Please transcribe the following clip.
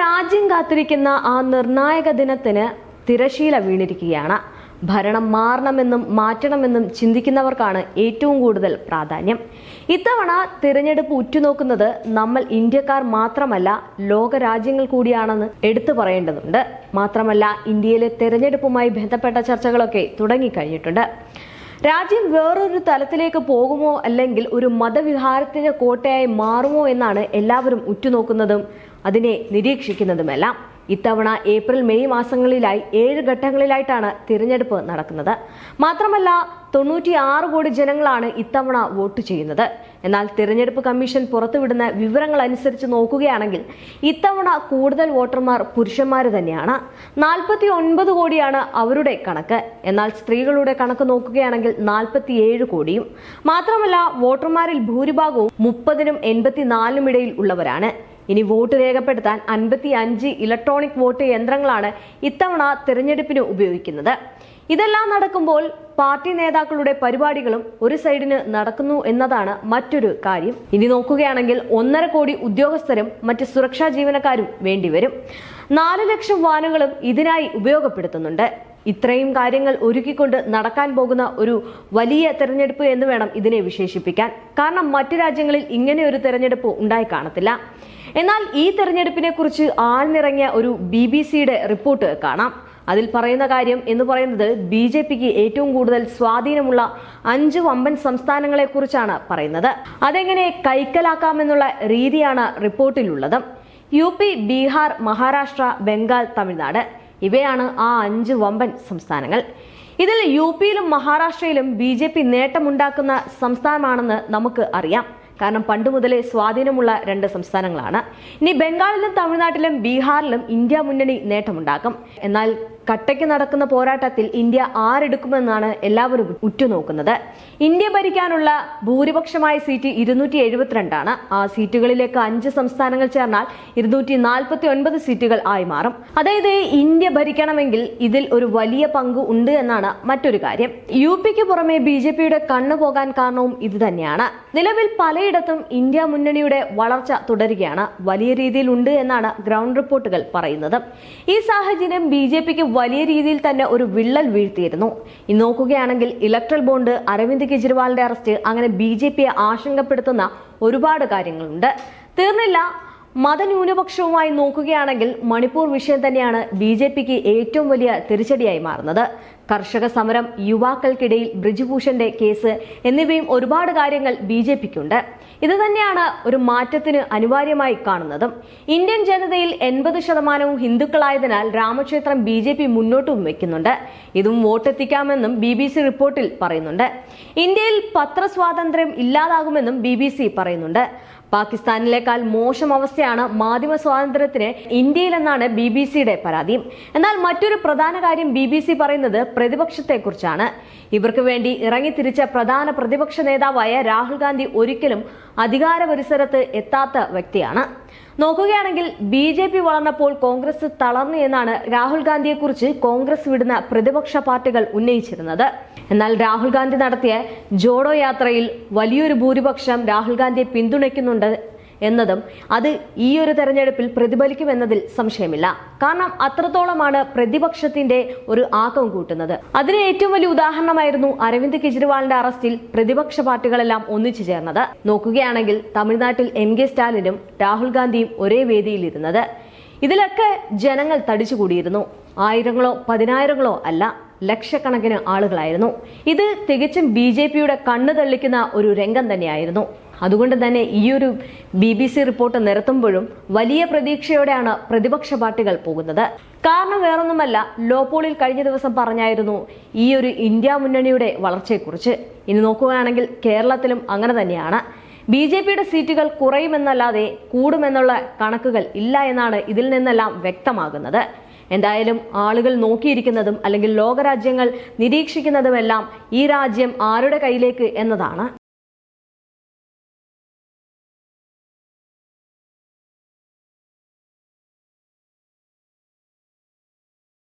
രാജ്യം കാത്തിരിക്കുന്ന ആ നിർണായക ദിനത്തിന് തിരശീല വീണിരിക്കുകയാണ്. ഭരണം മാറണമെന്നും മാറ്റണമെന്നും ചിന്തിക്കുന്നവർക്കാണ് ഏറ്റവും കൂടുതൽ പ്രാധാന്യം. ഇത്തവണ തിരഞ്ഞെടുപ്പ് ഉറ്റുനോക്കുന്നത് നമ്മൾ ഇന്ത്യക്കാർ മാത്രമല്ല ലോകരാജ്യങ്ങൾ കൂടിയാണെന്ന് എടുത്തു പറയേണ്ടതുണ്ട്. മാത്രമല്ല ഇന്ത്യയിലെ തിരഞ്ഞെടുപ്പുമായി ബന്ധപ്പെട്ട ചർച്ചകളൊക്കെ തുടങ്ങിക്കഴിഞ്ഞിട്ടുണ്ട്. രാജ്യം വേറൊരു തലത്തിലേക്ക് പോകുമോ അല്ലെങ്കിൽ ഒരു മതവിഹാരത്തിന്റെ കോട്ടയായി മാറുമോ എന്നാണ് എല്ലാവരും ഉറ്റുനോക്കുന്നതും അതിനെ നിരീക്ഷിക്കുന്നതുമെല്ലാം ഇത്തവണ ഏപ്രിൽ മെയ് മാസങ്ങളിലായി ഏഴ് ഘട്ടങ്ങളിലായിട്ടാണ് തിരഞ്ഞെടുപ്പ് നടക്കുന്നത്. മാത്രമല്ല തൊണ്ണൂറ്റി ആറ് കോടി ജനങ്ങളാണ് ഇത്തവണ വോട്ട് ചെയ്യുന്നത്. എന്നാൽ തിരഞ്ഞെടുപ്പ് കമ്മീഷൻ പുറത്തുവിടുന്ന വിവരങ്ങൾ അനുസരിച്ച് നോക്കുകയാണെങ്കിൽ ഇത്തവണ കൂടുതൽ വോട്ടർമാർ പുരുഷന്മാർ തന്നെയാണ്. നാൽപ്പത്തി ഒൻപത് കോടിയാണ് അവരുടെ കണക്ക്. എന്നാൽ സ്ത്രീകളുടെ കണക്ക് നോക്കുകയാണെങ്കിൽ നാൽപ്പത്തിയേഴ് കോടിയും. മാത്രമല്ല വോട്ടർമാരിൽ ഭൂരിഭാഗവും മുപ്പതിനും എൺപത്തിനാലിനും ഇടയിൽ ഉള്ളവരാണ്. ഇനി വോട്ട് രേഖപ്പെടുത്താൻ അൻപത്തി അഞ്ച് ഇലക്ട്രോണിക് വോട്ട് യന്ത്രങ്ങളാണ് ഇത്തവണ തിരഞ്ഞെടുപ്പിന് ഉപയോഗിക്കുന്നത്. ഇതെല്ലാം നടക്കുമ്പോൾ പാർട്ടി നേതാക്കളുടെ പരിപാടികളും ഒരു സൈഡിന് നടക്കുന്നു എന്നതാണ് മറ്റൊരു കാര്യം. ഇനി നോക്കുകയാണെങ്കിൽ ഒന്നര കോടി ഉദ്യോഗസ്ഥരും മറ്റ് സുരക്ഷാ ജീവനക്കാരും വേണ്ടിവരും. നാല് ലക്ഷം വാനുകളും ഇതിനായി ഉപയോഗപ്പെടുത്തുന്നുണ്ട്. ഇത്രയും കാര്യങ്ങൾ ഒരുക്കിക്കൊണ്ട് നടക്കാൻ പോകുന്ന ഒരു വലിയ തെരഞ്ഞെടുപ്പ് എന്ന് വേണം ഇതിനെ വിശേഷിപ്പിക്കാൻ. കാരണം മറ്റു രാജ്യങ്ങളിൽ ഇങ്ങനെ ഒരു തെരഞ്ഞെടുപ്പ് ഉണ്ടായി കാണത്തില്ല. എന്നാൽ ഈ തെരഞ്ഞെടുപ്പിനെ കുറിച്ച് ആഴ്ന്നിറങ്ങിയ ഒരു ബി ബി സിയുടെ റിപ്പോർട്ട് കാണാം. അതിൽ പറയുന്ന കാര്യം എന്ന് പറയുന്നത് ബി ജെ പിക്ക് ഏറ്റവും കൂടുതൽ സ്വാധീനമുള്ള അഞ്ച് വമ്പൻ സംസ്ഥാനങ്ങളെ കുറിച്ചാണ് പറയുന്നത്. അതെങ്ങനെ കൈക്കലാക്കാമെന്നുള്ള രീതിയാണ് റിപ്പോർട്ടിലുള്ളത്. യു പി ബീഹാർ മഹാരാഷ്ട്ര ബംഗാൾ തമിഴ്നാട് ഇവയാണ് ആ അഞ്ച് വമ്പൻ സംസ്ഥാനങ്ങൾ. ഇതിൽ യു പിയിലും മഹാരാഷ്ട്രയിലും ബി ജെ പി നേട്ടമുണ്ടാക്കുന്ന സംസ്ഥാനമാണെന്ന് നമുക്ക് അറിയാം. കാരണം പണ്ട് മുതലേ സ്വാധീനമുള്ള രണ്ട് സംസ്ഥാനങ്ങളാണ്. ഇനി ബംഗാളിലും തമിഴ്നാട്ടിലും ബീഹാറിലും ഇന്ത്യ മുന്നണി നേട്ടമുണ്ടാക്കും. എന്നാൽ കട്ടയ്ക്ക് നടക്കുന്ന പോരാട്ടത്തിൽ ഇന്ത്യ ആരെടുക്കുമെന്നാണ് എല്ലാവരും ഉറ്റുനോക്കുന്നത്. ഇന്ത്യ ഭരിക്കാനുള്ള ഭൂരിപക്ഷമായ സീറ്റ് ഇരുന്നൂറ്റി എഴുപത്തിരണ്ടാണ്. ആ സീറ്റുകളിലേക്ക് അഞ്ച് സംസ്ഥാനങ്ങൾ ചേർന്നാൽ ഇരുന്നൂറ്റി നാൽപ്പത്തി ഒൻപത് സീറ്റുകൾ ആയി മാറും. അതായത് ഇന്ത്യ ഭരിക്കണമെങ്കിൽ ഇതിൽ ഒരു വലിയ പങ്ക് ഉണ്ട് എന്നാണ് മറ്റൊരു കാര്യം. യു പിക്ക് പുറമെ ബി ജെ പിയുടെ കണ്ണു പോകാൻ കാരണവും ഇത് തന്നെയാണ്. നിലവിൽ പലയിടത്തും ഇന്ത്യ മുന്നണിയുടെ വളർച്ച തുടരുകയാണ്. വലിയ രീതിയിൽ ഉണ്ട് എന്നാണ് ഗ്രൗണ്ട് റിപ്പോർട്ടുകൾ പറയുന്നത്. ഈ സാഹചര്യം ബി ജെ പിക്ക് വലിയ രീതിയിൽ തന്നെ ഒരു വിള്ളൽ വീഴ്ത്തിയിരുന്നു. ഇന്ന് നോക്കുകയാണെങ്കിൽ ഇലക്ട്രൽ ബോണ്ട് അരവിന്ദ് കെജ്രിവാളിന്റെ അറസ്റ്റ് അങ്ങനെ ബി ജെ പിയെ ആശങ്കപ്പെടുത്തുന്ന ഒരുപാട് കാര്യങ്ങളുണ്ട്. തീർന്നില്ല മതന്യൂനപക്ഷവുമായി നോക്കുകയാണെങ്കിൽ മണിപ്പൂർ വിഷയം തന്നെയാണ് ബി ജെ പിക്ക് ഏറ്റവും വലിയ തിരിച്ചടിയായി മാറുന്നത്. കർഷക സമരം യുവാക്കൾക്കിടയിൽ ബ്രിജുഭൂഷന്റെ കേസ് എന്നിവയും ഒരുപാട് കാര്യങ്ങൾ ബി ജെ പിക്കുണ്ട്. ഇത് തന്നെയാണ് ഒരു മാറ്റത്തിന് അനിവാര്യമായി കാണുന്നതും. ഇന്ത്യൻ ജനതയിൽ എൺപത് ശതമാനവും ഹിന്ദുക്കളായതിനാൽ രാമക്ഷേത്രം ബി ജെ പി മുന്നോട്ടും വെക്കുന്നുണ്ട് ഇതും വോട്ടെത്തിക്കാമെന്നും ബി ബി സി റിപ്പോർട്ടിൽ പറയുന്നുണ്ട്. ഇന്ത്യയിൽ പത്രസ്വാതന്ത്ര്യം ഇല്ലാതാകുമെന്നും ബി ബി സി പറയുന്നുണ്ട്. പാകിസ്ഥാനിലേക്കാൾ മോശം അവസ്ഥയാണ് മാധ്യമ സ്വാതന്ത്ര്യത്തിന് ഇന്ത്യയിലെന്നാണ് ബി ബി സിയുടെ പരാതി. എന്നാൽ മറ്റൊരു പ്രധാന കാര്യം ബി ബി സി പറയുന്നത് പ്രതിപക്ഷത്തെക്കുറിച്ചാണ്. ഇവർക്ക് വേണ്ടി ഇറങ്ങിത്തിരിച്ച പ്രധാന പ്രതിപക്ഷ നേതാവായ രാഹുൽ ഗാന്ധി ഒരിക്കലും അധികാര പരിസരത്ത് എത്താത്ത വ്യക്തിയാണ്. നോക്കുകയാണെങ്കിൽ ബി ജെ പി വളർന്നപ്പോൾ കോൺഗ്രസ് തളർന്നു എന്നാണ് രാഹുൽ ഗാന്ധിയെക്കുറിച്ച് കോൺഗ്രസ് വിടുന്ന പ്രതിപക്ഷ പാർട്ടികൾ ഉന്നയിച്ചിരുന്നത്. എന്നാൽ രാഹുൽ ഗാന്ധി നടത്തിയ ജോഡോ യാത്രയിൽ വലിയൊരു ഭൂരിപക്ഷം രാഹുൽ ഗാന്ധിയെ പിന്തുണയ്ക്കുന്നുണ്ട് എന്നതും അത് ഈ ഒരു തെരഞ്ഞെടുപ്പിൽ പ്രതിഫലിക്കുമെന്നതിൽ സംശയമില്ല. കാരണം അത്രത്തോളമാണ് പ്രതിപക്ഷത്തിന്റെ ഒരു ആക്കം കൂട്ടുന്നത്. അതിന് ഏറ്റവും വലിയ ഉദാഹരണമായിരുന്നു അരവിന്ദ് കെജ്രിവാളിന്റെ അറസ്റ്റിൽ പ്രതിപക്ഷ പാർട്ടികളെല്ലാം ഒന്നിച്ചു ചേർന്നത്. നോക്കുകയാണെങ്കിൽ തമിഴ്നാട്ടിൽ എം കെ സ്റ്റാലിനും രാഹുൽ ഗാന്ധിയും ഒരേ വേദിയിലിരുന്നത്. ഇതിലൊക്കെ ജനങ്ങൾ തടിച്ചുകൂടിയിരുന്നു. ആയിരങ്ങളോ പതിനായിരങ്ങളോ അല്ല ലക്ഷക്കണക്കിന് ആളുകളായിരുന്നു. ഇത് തികച്ചും ബി ജെ പിയുടെ കണ്ണു തള്ളിക്കുന്ന ഒരു രംഗം തന്നെയായിരുന്നു. അതുകൊണ്ട് തന്നെ ഈ ഒരു ബി ബി സി റിപ്പോർട്ട് നിരത്തുമ്പോഴും വലിയ പ്രതീക്ഷയോടെയാണ് പ്രതിപക്ഷ പാർട്ടികൾ പോകുന്നത്. കാരണം വേറൊന്നുമല്ല ലോപോളിൽ കഴിഞ്ഞ ദിവസം പറഞ്ഞായിരുന്നു ഈ ഒരു ഇന്ത്യ മുന്നണിയുടെ വളർച്ചയെക്കുറിച്ച്. ഇനി നോക്കുകയാണെങ്കിൽ കേരളത്തിലും അങ്ങനെ തന്നെയാണ്. ബി ജെ പിയുടെ സീറ്റുകൾ കുറയുമെന്നല്ലാതെ കൂടുമെന്നുള്ള കണക്കുകൾ ഇല്ല എന്നാണ് ഇതിൽ നിന്നെല്ലാം വ്യക്തമാകുന്നത്. എന്തായാലും ആളുകൾ നോക്കിയിരിക്കുന്നതും അല്ലെങ്കിൽ ലോകരാജ്യങ്ങൾ നിരീക്ഷിക്കുന്നതുമെല്ലാം ഈ രാജ്യം ആരുടെ കയ്യിലേക്ക് എന്നതാണ്.